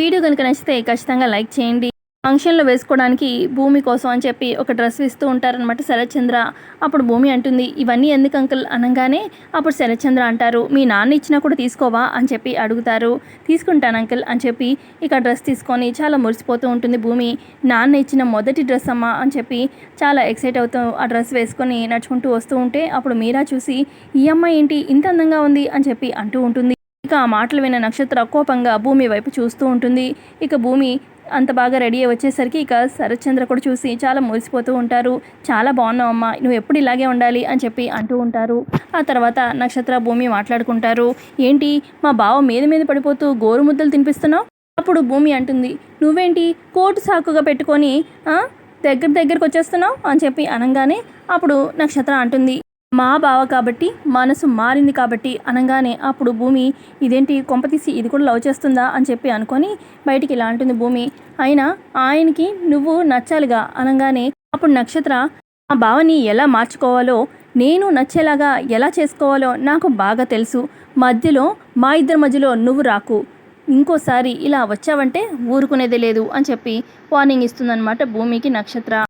Video కనుక నచ్చితే ఖచ్చితంగా లైక్ చేయండి. ఫంక్షన్లో వేసుకోవడానికి భూమి కోసం అని చెప్పి ఒక డ్రెస్ ఇస్తూ ఉంటారనమాట శరత్చంద్ర. అప్పుడు భూమి అంటుంది ఇవన్నీ ఎందుకు అంకుల్? అనగానే అప్పుడు శరత్చంద్ర అంటారు మీ నాన్న ఇచ్చినా కూడా తీసుకోవా? అని చెప్పి అడుగుతారు. తీసుకుంటాను అంకుల్ అని చెప్పి ఇక డ్రెస్ తీసుకొని చాలా మురిసిపోతూ ఉంటుంది భూమి. నాన్న ఇచ్చిన మొదటి డ్రెస్ అమ్మా అని చెప్పి చాలా ఎక్సైట్ అవుతూ ఆ డ్రెస్ వేసుకొని నడుచుకుంటూ వస్తూ ఉంటే అప్పుడు మీరా చూసి ఈ అమ్మాయి ఏంటి? ఇంత అందంగా ఉంది అని చెప్పి అంటూ ఉంటుంది. ఇక ఆ మాటలు విన్న నక్షత్ర కోపంగా భూమి వైపు చూస్తూ ఉంటుంది. ఇక భూమి అంత బాగా రెడీ అయ్యి వచ్చేసరికి ఇక శరత్చంద్ర కూడా చూసి చాలా మురిసిపోతూ ఉంటారు. చాలా బాగున్నావు అమ్మ నువ్వు ఎప్పుడు ఇలాగే ఉండాలి అని చెప్పి అంటూ ఉంటారు. ఆ తర్వాత నక్షత్ర భూమి మాట్లాడుకుంటారు. ఏంటి మా బావ మీద మీద పడిపోతూ గోరు ముద్దలు తినిపిస్తున్నావు? అప్పుడు భూమి అంటుంది. నువ్వేంటి కోటు సాకుగా పెట్టుకొని దగ్గర దగ్గరకు వచ్చేస్తున్నావు? అని చెప్పి అనగానే అప్పుడు నక్షత్ర అంటుంది. మా బావ కాబట్టి మనసు మారింది కాబట్టి అనగానే అప్పుడు భూమి ఇదేంటి కొంపతీసి ఇది కూడా లవ్ చేస్తుందా? అని చెప్పి అనుకొని బయటికి ఇలా అంటుంది భూమి. అయినా ఆయనకి నువ్వు నచ్చాలిగా? అనగానే అప్పుడు నక్షత్ర మా బావని ఎలా మార్చుకోవాలో నేను నచ్చేలాగా ఎలా చేసుకోవాలో నాకు బాగా తెలుసు. మధ్యలో మా ఇద్దరి మధ్యలో నువ్వు రాకు. ఇంకోసారి ఇలా వచ్చావంటే ఊరుకునేదే లేదు అని చెప్పి వార్నింగ్ ఇస్తుందన్నమాట భూమికి నక్షత్ర.